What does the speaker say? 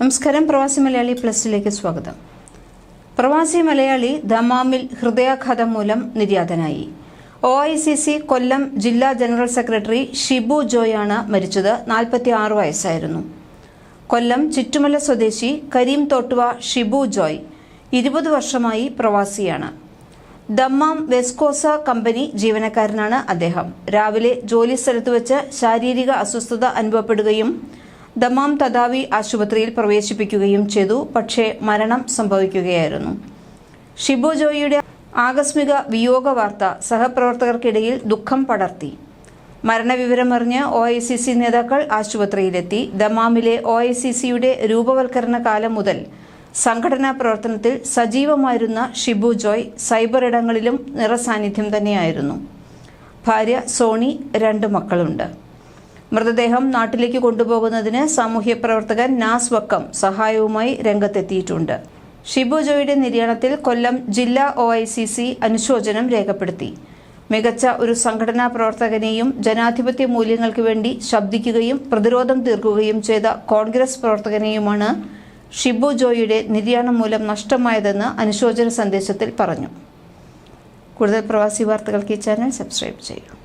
നമസ്കാരം. പ്രവാസി മലയാളി പ്ലസിലേക്ക് സ്വാഗതം. പ്രവാസി മലയാളി ദമാമിൽ ഹൃദയാഘാതം മൂലം നിര്യാതനായി. O I C C Kollam ജില്ലാ ജനറൽ സെക്രട്ടറി ഷിബു ജോയാണ് മരിച്ചത് നാൽപ്പത്തി ആറ് വയസ്സായിരുന്നു. കൊല്ലം ചുറ്റുമല സ്വദേശി കരീം തോട്ടുവ ഷിബു ജോയ് ഇരുപത് വർഷമായി പ്രവാസിയാണ്. ദമ്മാം വെസ്കോസ കമ്പനി ജീവനക്കാരനാണ് അദ്ദേഹം. രാവിലെ ജോലി സ്ഥലത്ത് വെച്ച് ശാരീരിക അസ്വസ്ഥത അനുഭവപ്പെടുകയും ദമാം തദാവി ആശുപത്രിയിൽ പ്രവേശിപ്പിക്കുകയും ചെയ്തു. പക്ഷേ മരണം സംഭവിക്കുകയായിരുന്നു. ഷിബു ജോയിയുടെ ആകസ്മിക വിയോഗ വാർത്ത സഹപ്രവർത്തകർക്കിടയിൽ ദുഃഖം പടർത്തി. മരണവിവരമറിഞ്ഞ് ഒ ഐ സി സി നേതാക്കൾ ആശുപത്രിയിലെത്തി. ദമാമിലെ ഒ ഐ സി സിയുടെ രൂപവൽക്കരണ കാലം മുതൽ സംഘടനാ പ്രവർത്തനത്തിൽ സജീവമായിരുന്ന ഷിബു ജോയ് സൈബർ ഇടങ്ങളിലും നിറസാന്നിധ്യം തന്നെയായിരുന്നു. ഭാര്യ സോണി രണ്ട് മക്കളുണ്ട്. മൃതദേഹം നാട്ടിലേക്ക് കൊണ്ടുപോകുന്നതിന് സാമൂഹ്യ പ്രവർത്തകൻ നാസ് വക്കം സഹായവുമായി രംഗത്തെത്തിയിട്ടുണ്ട്. ഷിബു ജോയുടെ നിര്യാണത്തിൽ കൊല്ലം ജില്ലാ ഒ ഐ സി സി അനുശോചനം രേഖപ്പെടുത്തി. മികച്ച ഒരു സംഘടനാ പ്രവർത്തകനെയും ജനാധിപത്യ മൂല്യങ്ങൾക്ക് വേണ്ടി ശബ്ദിക്കുകയും പ്രതിരോധം തീർക്കുകയും ചെയ്ത കോൺഗ്രസ് പ്രവർത്തകനെയുമാണ് ഷിബു ജോയിയുടെ നിര്യാണം മൂലം നഷ്ടമായതെന്ന് അനുശോചന സന്ദേശത്തിൽ പറഞ്ഞു. കൂടുതൽ പ്രവാസി വാർത്തകൾക്ക് ഈ ചാനൽ സബ്സ്ക്രൈബ് ചെയ്യൂ.